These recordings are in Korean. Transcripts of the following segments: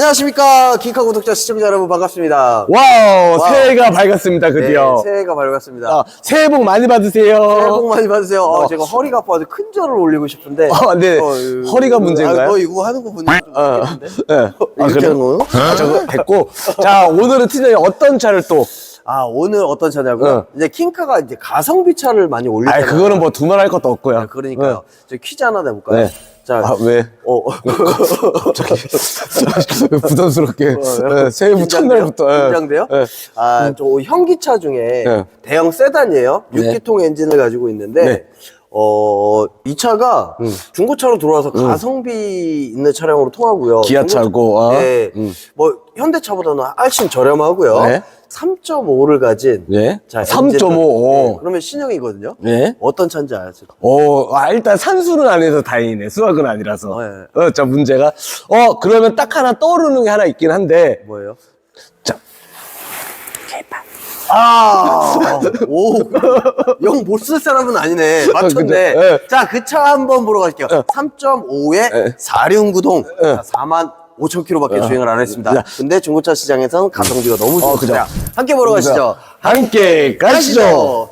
안녕하십니까 기카 구독자 시청자 여러분 반갑습니다. 와우, 와우. 새해가 밝았습니다, 드디어. 네, 새해가 밝았습니다. 아, 새해 복 많이 받으세요. 새해 복 많이 받으세요. 어, 어. 제가 허리가 아파서 큰 절을 올리고 싶은데. 아, 네. 이거- 허리가 문제인가요? 아, 너 이거 하는 거 보니까 좀 어, 웃기는데? 네. 아, 이렇게? 하는 거요? 아, 저거 됐고. 자, 오늘은 팀장님 어떤 차를 또? 아 오늘 어떤 차냐고요? 어. 이제 킹카가 이제 가성비 차를 많이 아, 올리잖아요. 그거는 뭐 두말할 것도 없고요. 아, 그러니까요. 저 퀴즈 하나 내볼까요? 네. 자, 아, 왜? 어, 부담스럽게. 네, 새해 부 첫날부터. 예. 긴장돼요? 예. 아, 저 현기차 중에 네. 대형 세단이에요. 네. 6기통 엔진을 가지고 있는데, 네. 어, 이 차가 중고차로 들어와서 가성비 있는 차량으로 통하고요. 기아차고, 아. 네. 음. 뭐, 현대차보다는 훨씬 저렴하고요. 네. 3.5를 가진. 네. 자, 3.5. 엔진을- 네, 오. 그러면 신형이거든요. 네. 어떤 차인지 아세요? 오, 아, 일단 산수는 안 해서 다행이네. 수학은 아니라서. 어, 예. 어, 자, 문제가. 어, 그러면 딱 하나 떠오르는 게 하나 있긴 한데. 뭐예요? 자, 아, 오, 영 못 쓸 사람은 아니네. 맞췄네. 그죠? 예. 자, 그 차 한번 보러 갈게요. 3.5에 예. 4륜구동. 예. 4만 5천 킬로밖에 주행을 안 했습니다. 야. 근데 중고차 시장에서는 가성비가 너무 어, 좋습니다. 함께 보러 가시죠. 함께 가시죠.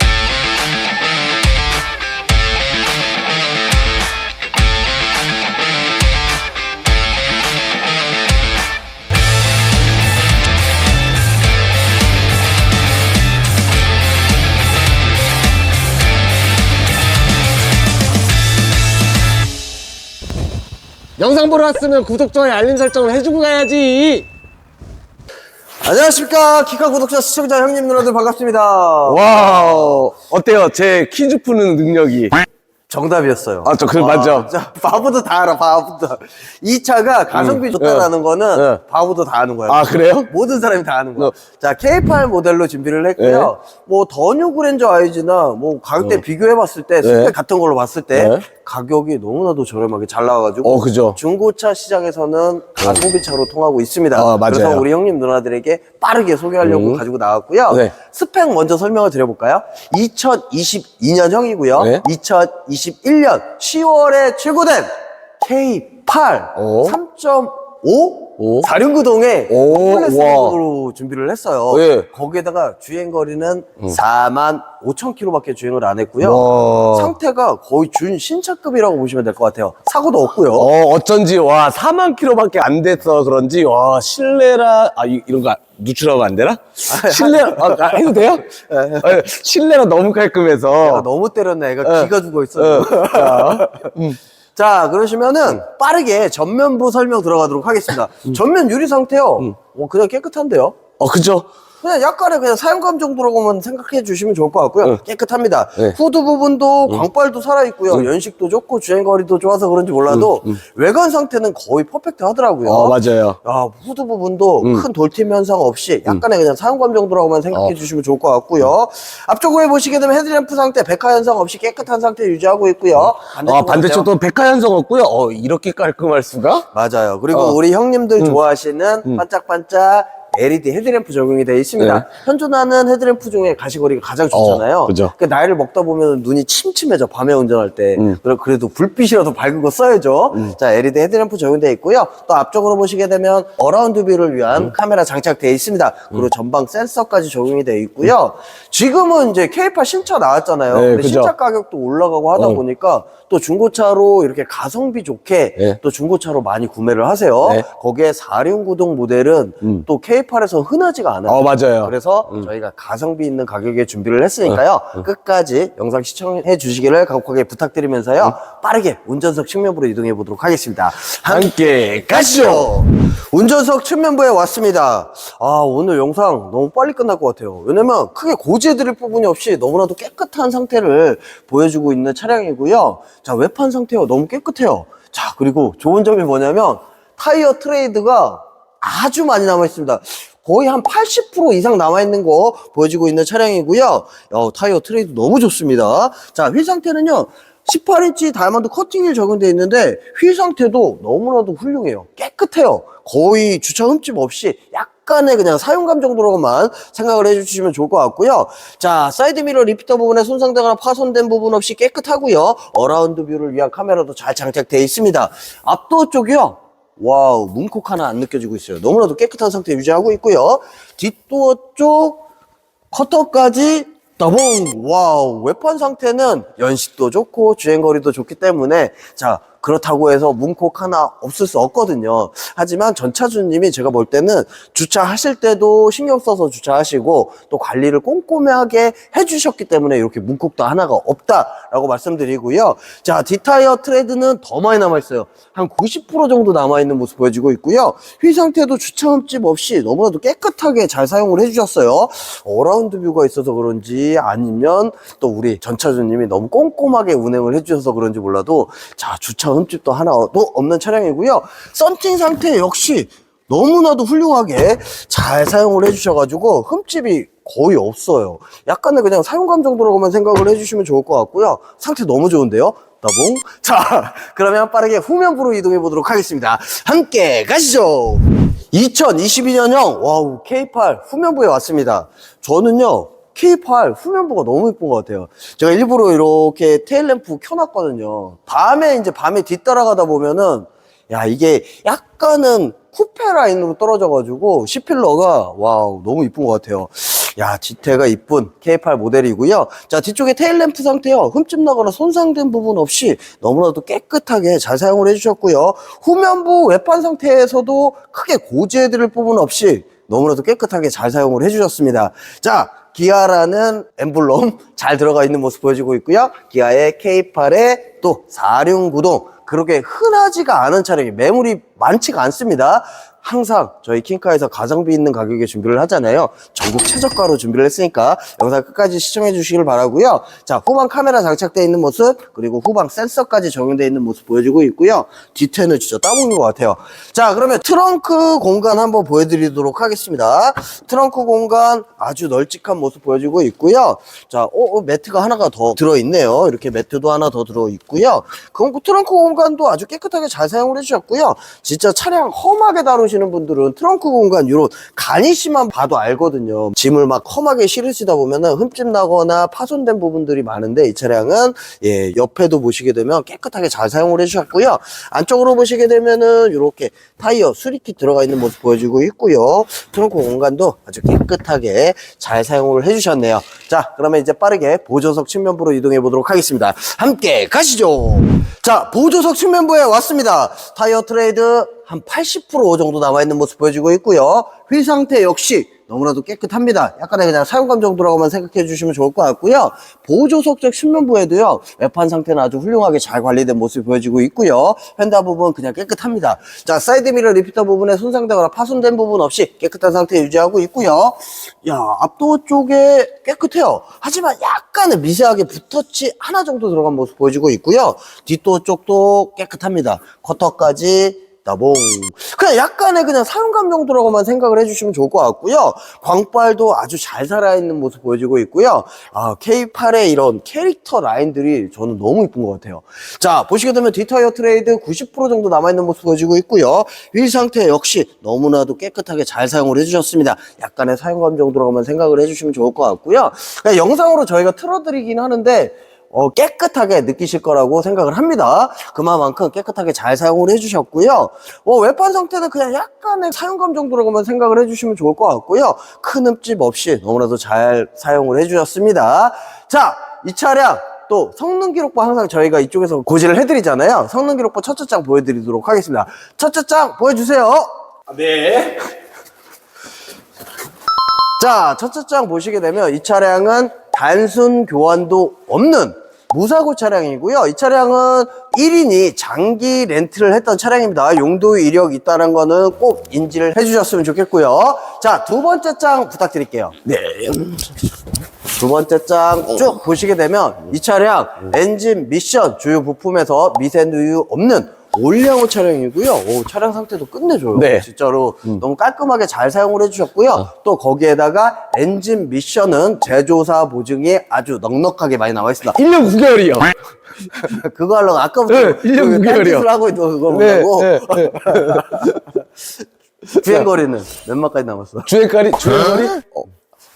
영상 보러 왔으면 구독, 좋아요, 알림 설정을 해주고 가야지. 안녕하십니까. 키카 구독자, 시청자, 형님, 누나들 반갑습니다. 와우. 어때요? 제 퀴즈 푸는 능력이. 정답이었어요. 아, 저, 그, 맞죠? 자, 바보도 다 알아, 바보도. 이 차가 가성비 좋다라는 거는 네. 바보도 다 아는 거예요. 아, 그래요? 모든 사람이 다 아는 거야. 어. 자, K8 모델로 준비를 했고요. 네. 뭐, 더뉴 그랜저 아이즈나 뭐, 가격대 비교해봤을 때, 스펙 네. 같은 걸로 봤을 때, 네. 가격이 너무나도 저렴하게 잘 나와가지고, 어, 그죠. 중고차 시장에서는 가성비 차로 통하고 있습니다. 아, 맞아요. 그래서 우리 형님 누나들에게 빠르게 소개하려고 음. 가지고 나왔고요. 네. 스펙 먼저 설명을 드려볼까요? 2022년형이고요. 네. 2021년 10월에 출고된 K8 오. 3.5 오. 4륜구동에 오, 컴플레스로 준비를 했어요. 예. 거기에다가 주행 거리는 4만 5천 킬로밖에 주행을 안 했고요. 와. 상태가 거의 준 신차급이라고 보시면 될 것 같아요. 사고도 없고요. 어, 어쩐지, 와, 4만 킬로밖에 안 돼서 그런지, 와, 실내라, 아, 이, 이런 거 누출하면 안 되나? 실내, 아, 아, 해도 돼요? 아, 실내가 너무 깔끔해서. 내가 너무 때렸네. 애가 기가 죽어 있어요. 어, 자, 자, 그러시면은 빠르게 전면부 설명 들어가도록 하겠습니다. 전면 유리 상태요. 어, 그냥 깨끗한데요. 어, 그죠? 그냥 약간의 그냥 사용감 정도라고만 생각해 주시면 좋을 것 같고요. 깨끗합니다. 네. 후드 부분도 광발도 살아있고요. 연식도 좋고 주행거리도 좋아서 그런지 몰라도 외관 상태는 거의 퍼펙트 하더라고요. 어, 맞아요. 야, 후드 부분도 큰 돌팀 현상 없이 약간의 그냥 사용감 정도라고만 생각해 어. 주시면 좋을 것 같고요. 앞쪽에 보시게 되면 헤드램프 상태 백화 현상 없이 깨끗한 상태 유지하고 있고요. 반대쪽은 아, 어때요? 반대쪽도 백화 현상 없고요. 어, 이렇게 깔끔할 수가? 맞아요. 그리고 어. 우리 형님들 좋아하시는 반짝반짝 LED 헤드램프 적용이 되어 있습니다. 네. 현존하는 헤드램프 중에 가시거리가 가장 좋잖아요. 어, 그죠. 그 나이를 먹다 보면 눈이 침침해져 밤에 운전할 때. 음. 그래- 그래도 불빛이라도 밝은 거 써야죠. 자 LED 헤드램프 적용되어 있고요. 또 앞쪽으로 보시게 되면 어라운드 뷰를 위한 음. 카메라 장착되어 있습니다. 그리고 전방 센서까지 적용이 되어 있고요. 지금은 이제 K8 신차 나왔잖아요. 네, 근데 그죠. 신차 가격도 올라가고 하다 어. 보니까 또 중고차로 이렇게 가성비 좋게 네. 또 중고차로 많이 구매를 하세요. 네. 거기에 4륜구동 모델은 음. 또 K8에서 흔하지가 않아요. 어, 맞아요. 그래서 음. 저희가 가성비 있는 가격에 준비를 했으니까요. 끝까지 영상 시청해 주시기를 간곡하게 부탁드리면서요. 빠르게 운전석 측면부로 이동해 보도록 하겠습니다. 함께 가시죠. 운전석 측면부에 왔습니다. 아, 오늘 영상 너무 빨리 끝날 것 같아요. 왜냐면 크게 고지해 드릴 부분이 없이 너무나도 깨끗한 상태를 보여주고 있는 차량이고요. 자, 외판 상태요. 너무 깨끗해요. 자, 그리고 좋은 점이 뭐냐면 타이어 트레이드가 아주 많이 남아있습니다. 거의 한 80% 이상 남아있는 거 보여주고 있는 차량이고요. 어, 타이어 트레이드 너무 좋습니다. 자, 휠 상태는요. 18인치 다이아몬드 커팅이 적용되어 있는데 휠 상태도 너무나도 훌륭해요. 깨끗해요. 거의 주차 흠집 없이 약 간의 그냥 사용감 정도로만 생각을 해주시면 좋을 것 같고요. 자, 사이드 미러 리피터 부분에 손상되거나 파손된 부분 없이 깨끗하고요. 어라운드 뷰를 위한 카메라도 잘 장착되어 있습니다. 앞도 쪽이요. 와우, 문콕 하나 안 느껴지고 있어요. 너무나도 깨끗한 상태 유지하고 있고요. 뒷도어 쪽 커터까지 더봉 와우 외판 상태는 연식도 좋고 주행거리도 좋기 때문에 자 그렇다고 해서 문콕 하나 없을 수 없거든요. 하지만 전차주님이 제가 볼 때는 주차하실 때도 신경 써서 주차하시고 또 관리를 꼼꼼하게 해주셨기 때문에 이렇게 문콕도 하나가 없다라고 말씀드리고요. 자 뒷타이어 트레드는 더 많이 남아있어요. 한 90% 정도 남아있는 모습 보여지고 있고요. 휠 상태도 주차 흠집 없이 너무나도 깨끗하게 잘 사용을 해주셨어요. 어라운드 뷰가 있어서 그런지 아니면 또 우리 전차주님이 너무 꼼꼼하게 운행을 해주셔서 그런지 몰라도 자 주차 흠집도 하나도 없는 차량이고요. 썬팅 상태 역시 너무나도 훌륭하게 잘 사용을 해주셔가지고 흠집이 거의 없어요. 약간의 그냥 사용감 정도로만 생각을 해주시면 좋을 것 같고요. 상태 너무 좋은데요? 더봉. 자 그러면 빠르게 후면부로 이동해 보도록 하겠습니다. 함께 가시죠. 2022년형 와우 K8 후면부에 왔습니다. 저는요 K8 후면부가 너무 예쁜 것 같아요. 제가 일부러 이렇게 테일램프 켜놨거든요. 밤에 이제 밤에 뒤따라가다 보면은 야 이게 약간은 쿠페 라인으로 떨어져가지고 C필러가 와우 너무 이쁜 것 같아요. 야 뒤태가 이쁜 K8 모델이고요. 자 뒤쪽에 테일램프 상태요. 흠집 나거나 손상된 부분 없이 너무나도 깨끗하게 잘 사용을 해주셨고요. 후면부 외판 상태에서도 크게 고지해드릴 부분 없이 너무나도 깨끗하게 잘 사용을 해주셨습니다. 자, 기아라는 엠블럼 잘 들어가 있는 모습 보여지고 있고요. 기아의 K8의 또 4륜구동 그렇게 흔하지가 않은 차량이 매물이 많지가 않습니다. 항상 저희 킹카에서 가성비 있는 가격에 준비를 하잖아요. 전국 최저가로 준비를 했으니까 영상 끝까지 시청해 주시길 바라고요. 자, 후방 카메라 장착되어 있는 모습 그리고 후방 센서까지 적용되어 있는 모습 보여지고 있고요. 뒤태는 진짜 따봉인 것 같아요. 자, 그러면 트렁크 공간 한번 보여드리도록 하겠습니다. 트렁크 공간 아주 널찍한 모습 보여지고 있고요. 자, 어, 어, 매트가 하나가 더 들어있네요. 이렇게 매트도 하나 더 들어있고요. 그 트렁크 공간도 아주 깨끗하게 잘 사용을 해주셨고요. 진짜 차량 험하게 다루 시는 분들은 트렁크 공간 이런 가니시만 봐도 알거든요. 짐을 막 험하게 실으시다 보면은 흠집 나거나 파손된 부분들이 많은데 이 차량은 예, 옆에도 보시게 되면 깨끗하게 잘 사용을 해주셨고요. 안쪽으로 보시게 되면은 이렇게 타이어 수리킷 들어가 있는 모습 보여지고 있고요. 트렁크 공간도 아주 깨끗하게 잘 사용을 해주셨네요. 자, 그러면 이제 빠르게 보조석 측면부로 이동해 보도록 하겠습니다. 함께 가시죠. 자, 보조석 측면부에 왔습니다. 타이어 트레이드 한 80% 정도 남아있는 모습 보여지고 있고요. 휠 상태 역시 너무나도 깨끗합니다. 약간의 그냥 사용감 정도라고만 생각해 주시면 좋을 것 같고요. 보조석 쪽 측면부에도요. 외판 상태는 아주 훌륭하게 잘 관리된 모습이 보여지고 있고요. 휀다 부분 그냥 깨끗합니다. 자, 사이드 미러 리피터 부분에 손상되거나 파손된 부분 없이 깨끗한 상태 유지하고 있고요. 야, 앞도 쪽에 깨끗해요. 하지만 약간은 미세하게 붓터치 하나 정도 들어간 모습 보여지고 있고요. 뒷도 쪽도 깨끗합니다. 커터까지 따봉. 그냥 약간의 그냥 사용감 정도라고만 생각을 해주시면 좋을 것 같고요. 광발도 아주 잘 살아있는 모습 보여지고 있고요. 아, K8의 이런 캐릭터 라인들이 저는 너무 이쁜 것 같아요. 자, 보시게 되면 뒷타이어 트레이드 90% 정도 남아있는 모습 보여지고 있고요. 휠 상태 역시 너무나도 깨끗하게 잘 사용을 해주셨습니다. 약간의 사용감 정도라고만 생각을 해주시면 좋을 것 같고요. 영상으로 저희가 틀어드리긴 하는데 어, 깨끗하게 느끼실 거라고 생각을 합니다. 그만큼 깨끗하게 잘 사용을 해주셨고요. 어, 외판 상태는 그냥 약간의 사용감 정도라고만 생각을 해주시면 좋을 것 같고요. 큰 흠집 없이 너무나도 잘 사용을 해주셨습니다. 자, 이 차량 또 성능 기록부 항상 저희가 이쪽에서 고지를 해드리잖아요. 성능 기록부 첫째 장 보여드리도록 하겠습니다. 첫째 장 보여주세요. 네. 자, 첫째 장 보시게 되면 이 차량은 단순 교환도 없는 무사고 차량이고요. 이 차량은 1인이 장기 렌트를 했던 차량입니다. 용도 이력 있다는 거는 꼭 인지를 해주셨으면 좋겠고요. 자, 두 번째 장 부탁드릴게요. 네. 두 번째 장 쭉 보시게 되면 이 차량 엔진 미션 주요 부품에서 미세 누유 없는 올량호 차량이고요. 오, 차량 상태도 끝내줘요. 네. 진짜로 너무 깔끔하게 잘 사용을 해주셨고요. 또 거기에다가 엔진 미션은 제조사 보증이 아주 넉넉하게 많이 나와 있습니다. 1년 9개월이요. 그거 하려고 아까부터 네, 일년 그구 개월이요. 딴짓을 하고 있는 거 네, 보고 네, 네. 주행거리는 몇 마까지 남았어? 주행거리, 주행거리?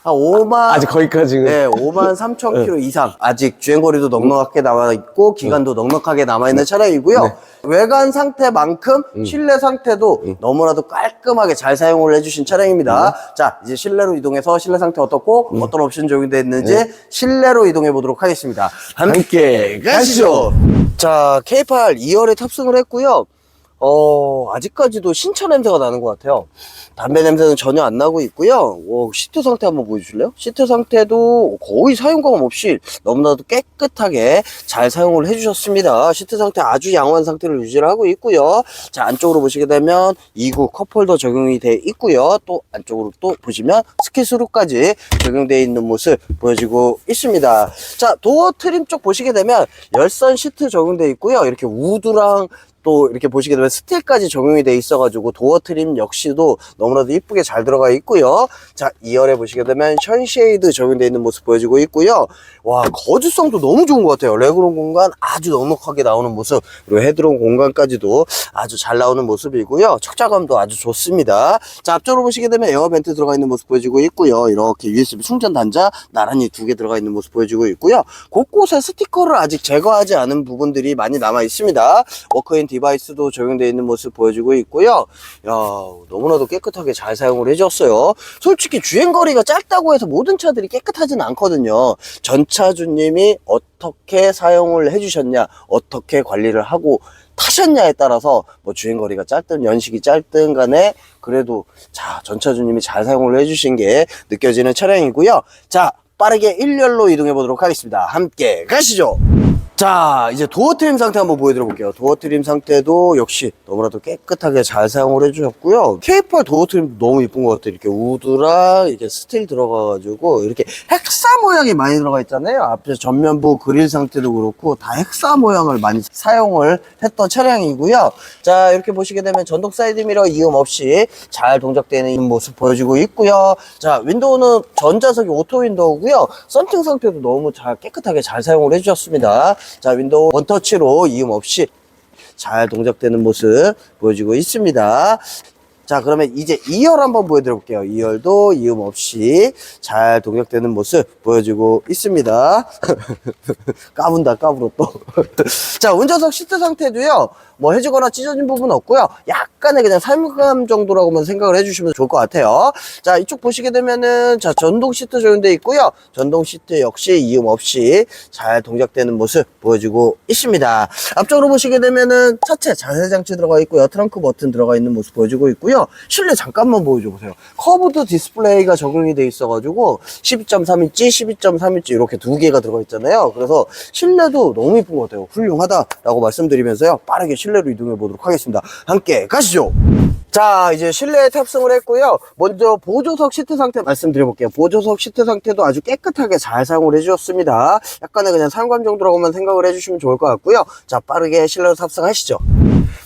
한 5만 아직 거기까지는. 네, 5만 3천 킬로 이상 아직 주행거리도 넉넉하게 남아 있고 기간도 넉넉하게 남아 있는 차량이고요. 외관 상태만큼 실내 상태도 너무나도 깔끔하게 잘 사용을 해주신 차량입니다. 자, 이제 실내로 이동해서 실내 상태 어떻고 어떤 옵션 적용되어 있는지 실내로 이동해 보도록 하겠습니다. 함께 가시죠. 자, K8 2열에 탑승을 했고요. 어, 아직까지도 신차 냄새가 나는 것 같아요. 담배 냄새는 전혀 안 나고 있고요. 오, 시트 상태 한번 보여주실래요? 시트 상태도 거의 사용감 없이 너무나도 깨끗하게 잘 사용을 해주셨습니다. 시트 상태 아주 양호한 상태를 유지를 하고 있고요. 자, 안쪽으로 보시게 되면 2구 컵홀더 적용이 돼 있고요. 또 안쪽으로 또 보시면 스키스루까지 적용되어 있는 모습 보여지고 있습니다. 자, 도어 트림 쪽 보시게 되면 열선 시트 적용되어 있고요. 이렇게 우드랑 또 이렇게 보시게 되면 스틸까지 적용이 돼 있어 가지고 도어 트림 역시도 너무나도 이쁘게 잘 들어가 있고요. 자, 2열에 보시게 되면 션쉐이드 적용되어 있는 모습 보여지고 있고요. 와, 거주성도 너무 좋은 것 같아요. 레그룸 공간 아주 넉넉하게 나오는 모습, 그리고 헤드룸 공간까지도 아주 잘 나오는 모습이고요. 척자감도 아주 좋습니다. 자, 앞쪽으로 보시게 되면 에어벤트 들어가 있는 모습 보여지고 있고요. 이렇게 USB 충전 단자 나란히 두 개 들어가 있는 모습 보여지고 있고요. 곳곳에 스티커를 아직 제거하지 않은 부분들이 많이 남아 있습니다. 워크인 디바이스도 적용되어 있는 모습 보여지고 있고요. 야, 너무나도 깨끗하게 잘 사용을 해줬어요. 솔직히 주행거리가 짧다고 해서 모든 차들이 깨끗하진 않거든요. 전차주님이 어떻게 사용을 해주셨냐, 어떻게 관리를 하고 타셨냐에 따라서 뭐 주행거리가 짧든 연식이 짧든 간에 그래도 자 전차주님이 잘 사용을 해주신 게 느껴지는 차량이고요. 자 빠르게 1열로 이동해 보도록 하겠습니다. 함께 가시죠. 자 이제 도어 트림 상태 한번 보여드려 볼게요. 도어 트림 상태도 역시 너무나도 깨끗하게 잘 사용을 해주셨고요. K8 도어 트림 너무 이쁜 것 같아요. 이렇게 우드랑 이렇게 스틸 들어가가지고 이렇게 헥사 모양이 많이 들어가 있잖아요. 앞에 전면부 그릴 상태도 그렇고 다 헥사 모양을 많이 사용을 했던 차량이고요. 자 이렇게 보시게 되면 전동 사이드 미러 이음 없이 잘 동작되는 모습 보여주고 있고요. 자 윈도우는 전자석이 오토 윈도우고요. 썬팅 상태도 너무 잘 깨끗하게 잘 사용을 해주셨습니다 자 윈도우 원터치로 이음 없이 잘 동작되는 모습 보여주고 있습니다. 자 그러면 이제 2열 한번 보여드려 볼게요. 2열도 이음 없이 잘 동작되는 모습 보여주고 있습니다. 까분다 까불어 또자 운전석 시트 상태도요. 뭐 해지거나 찢어진 부분 없고요. 약간의 그냥 사용감 정도라고만 생각을 해주시면 좋을 것 같아요. 자 이쪽 보시게 되면은 자 전동 시트 적용되어 있고요. 전동 시트 역시 이음 없이 잘 동작되는 모습 보여주고 있습니다. 앞쪽으로 보시게 되면은 차체 자세 장치 들어가 있고요. 트렁크 버튼 들어가 있는 모습 보여주고 있고요 실내 잠깐만 보여줘 보세요. 커브드 디스플레이가 적용이 돼 있어 가지고 12.3인치 12.3인치 이렇게 두 개가 들어가 있잖아요. 그래서 실내도 너무 이쁜 것 같아요. 훌륭하다라고 말씀드리면서요. 빠르게 실내로 이동해 보도록 하겠습니다. 함께 가시죠 자 이제 실내에 탑승을 했고요. 먼저 보조석 시트 상태 말씀드려 볼게요. 보조석 시트 상태도 아주 깨끗하게 잘 사용을 해주셨습니다. 약간의 그냥 사용감 정도라고만 생각을 해주시면 좋을 것 같고요. 자 빠르게 실내로 탑승하시죠.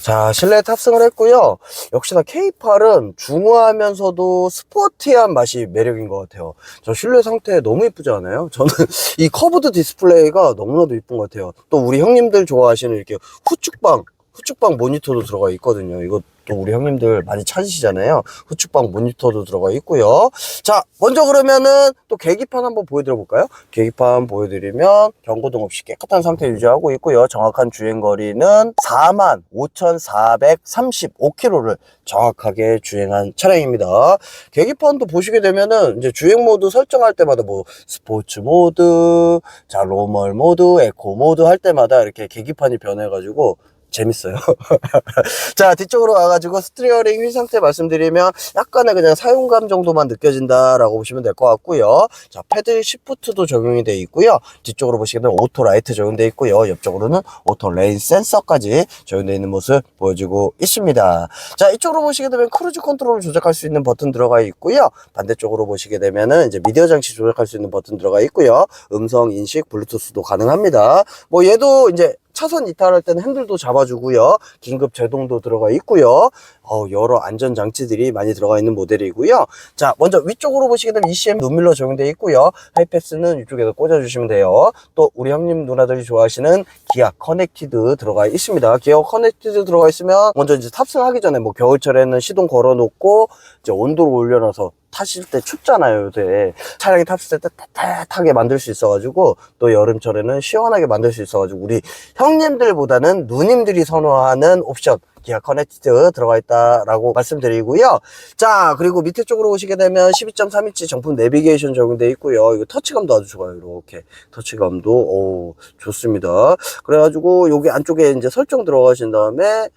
자 실내에 탑승을 했고요. 역시나 K8은 중후하면서도 스포티한 맛이 매력인 것 같아요. 저 실내 상태 너무 이쁘지 않아요? 저는 이 커브드 디스플레이가 너무나도 이쁜 것 같아요. 또 우리 형님들 좋아하시는 이렇게 후축방 후축방 모니터도 들어가 있거든요. 이것 도 우리 형님들 많이 찾으시잖아요. 후축방 모니터도 들어가 있고요. 자, 먼저 그러면은 또 계기판 한번 보여드려 볼까요? 계기판 보여드리면 경고등 없이 깨끗한 상태 유지하고 있고요. 정확한 주행거리는 45,435km를 정확하게 주행한 차량입니다. 계기판도 보시게 되면은 이제 주행 모드 설정할 때마다 뭐 스포츠 모드, 자, 로멀 모드, 에코 모드 할 때마다 이렇게 계기판이 변해가지고 재밌어요. 자, 뒤쪽으로 와가지고 스티어링 휠 상태 말씀드리면 약간의 그냥 사용감 정도만 느껴진다라고 보시면 될 것 같고요. 자, 패들 시프트도 적용이 되어 있고요. 뒤쪽으로 보시게 되면 오토 라이트 적용되어 있고요. 옆쪽으로는 오토 레인 센서까지 적용되어 있는 모습 보여주고 있습니다. 자, 이쪽으로 보시게 되면 크루즈 컨트롤을 조작할 수 있는 버튼 들어가 있고요. 반대쪽으로 보시게 되면은 이제 미디어 장치 조작할 수 있는 버튼 들어가 있고요. 음성 인식, 블루투스도 가능합니다. 뭐 얘도 이제 차선 이탈할 때는 핸들도 잡아주고요. 긴급 제동도 들어가 있고요. 어, 여러 안전 장치들이 많이 들어가 있는 모델이고요. 자, 먼저 위쪽으로 보시게 되면 ECM 눈밀러 적용되어 있고요. 하이패스는 이쪽에서 꽂아주시면 돼요. 또 우리 형님 누나들이 좋아하시는 기아 커넥티드 들어가 있습니다. 기아 커넥티드 들어가 있으면 먼저 이제 탑승하기 전에 뭐 겨울철에는 시동 걸어놓고 이제 온도를 올려놔서 타실 때 춥잖아요, 요새. 차량이 탔을 때 따뜻하게 만들 수 있어가지고, 또 여름철에는 시원하게 만들 수 있어가지고, 우리 형님들보다는 누님들이 선호하는 옵션, 기아 커넥티드 들어가 있다라고 말씀드리고요. 자, 그리고 밑에 쪽으로 오시게 되면 12.3인치 정품 내비게이션 적용되어 있고요. 이거 터치감도 아주 좋아요. 이렇게. 터치감도, 오, 좋습니다. 그래가지고, 여기 안쪽에 이제 설정 들어가신 다음에,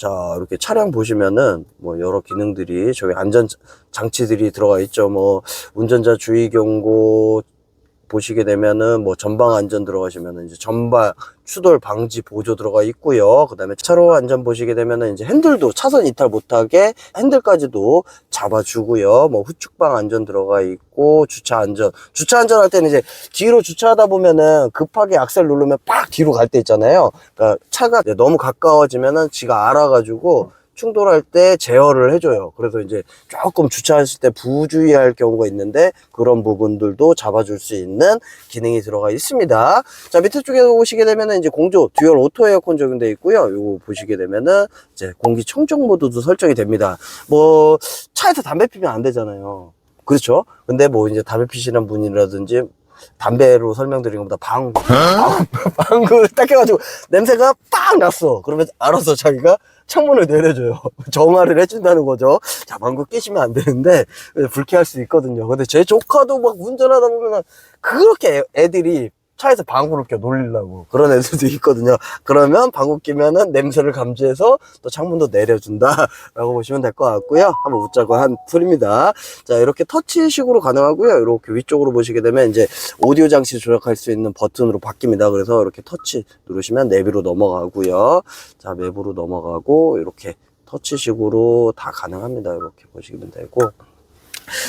자, 이렇게 차량 보시면은 뭐 여러 기능들이 저기 안전 장치들이 들어가 있죠. 뭐 운전자 주의 경고 보시게 되면은 뭐 전방 안전 들어가시면은 이제 전방 추돌 방지 보조 들어가 있고요. 그다음에 차로 안전 보시게 되면은 이제 핸들도 차선 이탈 못하게 핸들까지도 잡아주고요. 뭐 후측방 안전 들어가 있고 주차 안전 주차 안전 할 때는 이제 뒤로 주차하다 보면은 급하게 악셀 누르면 빡 뒤로 갈 때 있잖아요. 그러니까 차가 너무 가까워지면은 지가 알아가지고 충돌할 때 제어를 해줘요. 그래서 이제 조금 주차하실 때 부주의할 경우가 있는데 그런 부분들도 잡아줄 수 있는 기능이 들어가 있습니다. 자 밑에 쪽에 보시게 되면은 이제 공조 듀얼 오토 에어컨 적용되어 있고요. 요거 보시게 되면은 이제 공기 청정 모드도 설정이 됩니다. 뭐 차에서 담배 피면 안 되잖아요. 그렇죠? 근데 뭐 이제 담배 피시는 분이라든지 담배로 설명드린 것보다 방, 방, 방구를 딱 해가지고 냄새가 빡 났어. 그러면 알아서 자기가 창문을 내려줘요. 정화를 해준다는 거죠. 자, 방구 끼시면 안 되는데, 불쾌할 수 있거든요. 근데 제 조카도 막 운전하다 보면 그렇게 애- 애들이 차에서 방구를 껴 놀리려고 그런 애들도 있거든요. 그러면 방구 끼면은 냄새를 감지해서 또 창문도 내려준다라고 보시면 될 것 같고요. 한번 웃자고 한 풀입니다. 자, 이렇게 터치식으로 가능하고요. 이렇게 위쪽으로 보시게 되면 이제 오디오 장치 조작할 수 있는 버튼으로 바뀝니다. 그래서 이렇게 터치 누르시면 내비로 넘어가고요. 자, 맵으로 넘어가고 이렇게 터치식으로 다 가능합니다. 이렇게 보시면 되고.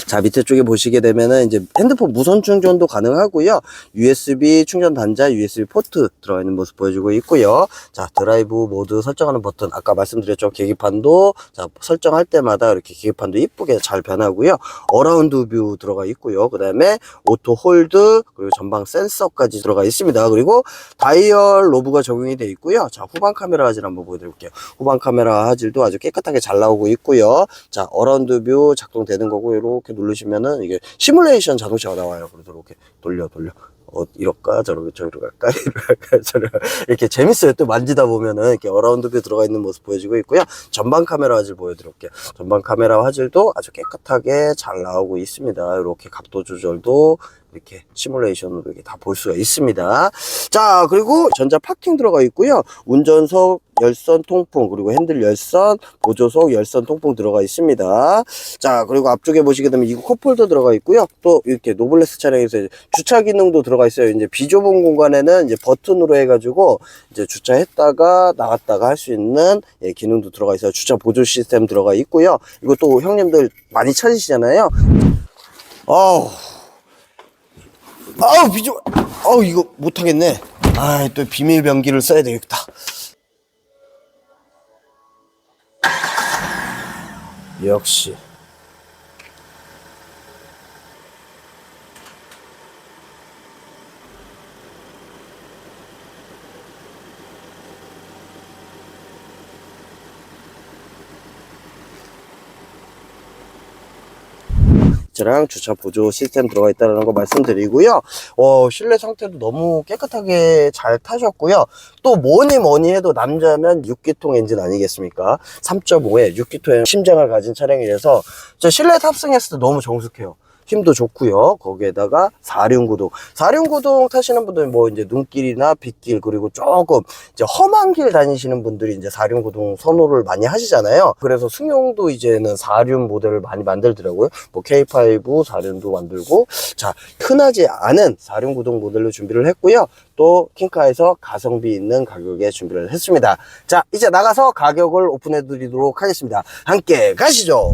자, 밑에 쪽에 보시게 되면은 이제 핸드폰 무선 충전도 가능하고요. USB 충전 단자, USB 포트 들어가 있는 모습 보여주고 있고요. 자, 드라이브 모드 설정하는 버튼. 아까 말씀드렸죠. 계기판도 자, 설정할 때마다 이렇게 계기판도 이쁘게 잘 변하고요. 어라운드 뷰 들어가 있고요. 그 다음에 오토 홀드, 그리고 전방 센서까지 들어가 있습니다. 그리고 다이얼 로브가 적용이 되어 있고요. 자, 후방 카메라 화질 한번 보여드릴게요. 후방 카메라 화질도 아주 깨끗하게 잘 나오고 있고요. 자, 어라운드 뷰 작동되는 거고, 이렇게 누르시면은 이게 시뮬레이션 자동차가 나와요. 그래서 이렇게 돌려, 돌려. 어, 이럴까, 저렇게, 저리로 갈까, 이리로 갈까, 저리로. 이렇게 재밌어요. 또 만지다 보면은 이렇게 어라운드 뷰 들어가 있는 모습 보여지고 있고요. 전방 카메라 화질 보여드릴게요. 전방 카메라 화질도 아주 깨끗하게 잘 나오고 있습니다. 이렇게 각도 조절도 이렇게 시뮬레이션으로 이렇게 다 볼 수가 있습니다. 자, 그리고 전자 파킹 들어가 있고요. 운전석 열선 통풍, 그리고 핸들 열선, 보조석 열선 통풍 들어가 있습니다. 자, 그리고 앞쪽에 보시게 되면 이거 컵홀더 들어가 있고요. 또 이렇게 노블레스 차량에서 주차 기능도 들어가 있어요. 이제 비좁은 공간에는 이제 버튼으로 해가지고 이제 주차했다가 나갔다가 할 수 있는 예, 기능도 들어가 있어요. 주차 보조 시스템 들어가 있고요. 또 형님들 많이 찾으시잖아요. 어우. 아우 비주 아우 이거 못하겠네. 아 또 비밀 변기를 써야 되겠다. 역시 차량 주차 보조 시스템 들어가 있다는 거 말씀드리고요. 어, 실내 상태도 너무 깨끗하게 잘 타셨고요. 또 뭐니 뭐니 해도 남자면 6기통 엔진 아니겠습니까? 3.5에 6기통의 심장을 가진 차량이라서 저 실내 탑승했을 때 너무 정숙해요. 힘도 좋고요. 거기에다가 4륜구동. 4륜구동 타시는 분들 뭐 이제 눈길이나 빗길 그리고 조금 이제 험한 길 다니시는 분들이 이제 4륜구동 선호를 많이 하시잖아요. 그래서 승용도 이제는 4륜 모델을 많이 만들더라고요. 뭐 K5 4륜도 만들고 자, 흔하지 않은 4륜구동 모델로 준비를 했고요. 또 킹카에서 가성비 있는 가격에 준비를 했습니다. 자, 이제 나가서 가격을 오픈해 드리도록 하겠습니다. 함께 가시죠.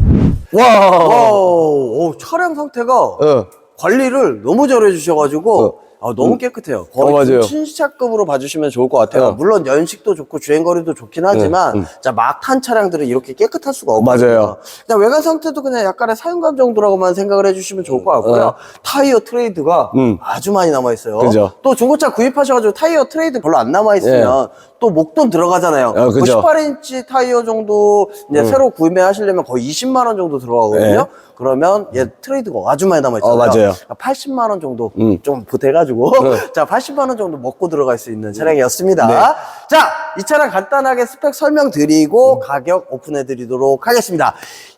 와. 와우, 오, 차량 상태가 어. 관리를 너무 잘해 주셔가지고 어. 아, 너무 깨끗해요. 거의 어, 맞아요. 신차급으로 봐주시면 좋을 것 같아요. 어. 물론 연식도 좋고 주행거리도 좋긴 하지만 자, 막탄 차량들은 이렇게 깨끗할 수가 없거든요. 맞아요. 그냥 외관 상태도 그냥 약간의 사용감 정도라고만 생각을 해주시면 좋을 것 같고요. 타이어 트레이드가 음. 아주 많이 남아 있어요. 그죠. 또 중고차 구입하셔가지고 타이어 트레이드 별로 안 남아 있으면 또 목돈 들어가잖아요. 어, 그죠. 음. 18인치 타이어 정도 이제 새로 구매하시려면 거의 20만 원 정도 들어가거든요. 네. 그러면 얘 트레이드가 아주 많이 남아 있잖아요. 어, 맞아요. 80만 원 정도 음. 좀 보태가지고 자 80만 원 정도 먹고 들어갈 수 있는 차량이었습니다. 자이 차량 간단하게 스펙 설명드리고 가격 오픈해드리도록 하겠습니다.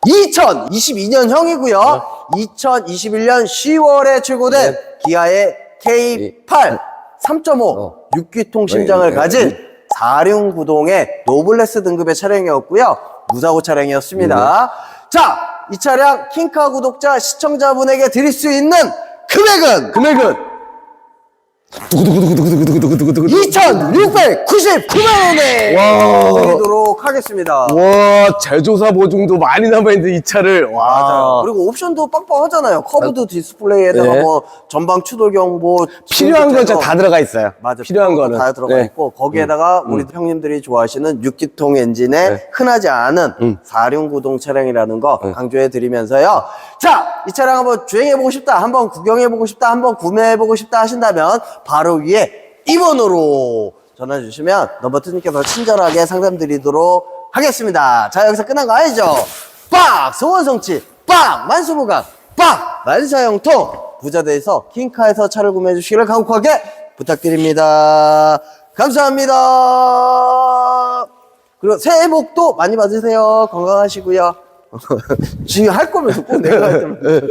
2022년형이고요. 2021년 10월에 출고된 기아의 K8 3.5 6기통 심장을 네. 가진 4륜구동의 노블레스 등급의 차량이었고요. 무사고 차량이었습니다. 자, 이 차량 킹카 구독자 시청자분에게 드릴 수 있는 금액은 금액은 2,699만 원에 와. 드리도록 하겠습니다. 와 제조사 보증도 많이 남아있는데 이 차를 와 맞아요. 그리고 옵션도 빵빵하잖아요. 커브드 디스플레이에다가 네. 뭐 전방 추돌 경보, 필요한 건 진짜 다 들어가 있어요. 맞아. 필요한 거는 다 들어가 네. 있고 거기에다가 우리 형님들이 좋아하시는 6기통 엔진에 네. 흔하지 않은 사륜 구동 차량이라는 거 강조해 드리면서요. 자, 이 차량 한번 주행해 보고 싶다, 한번 구경해 보고 싶다, 한번 구매해 보고 싶다 하신다면 바로 위에 2번으로 전화 주시면 넘버트님께서 친절하게 상담 드리도록 하겠습니다. 자, 여기서 끝난 거 아니죠? 빡! 소원성취! 빡! 만수무강! 빡! 만사형통! 부자대에서 킹카에서 차를 구매해 주시기를 간곡하게 부탁드립니다. 감사합니다. 그리고 새해 복도 많이 받으세요. 건강하시고요. 지금 할 거면서 꼭 내가 할 때만.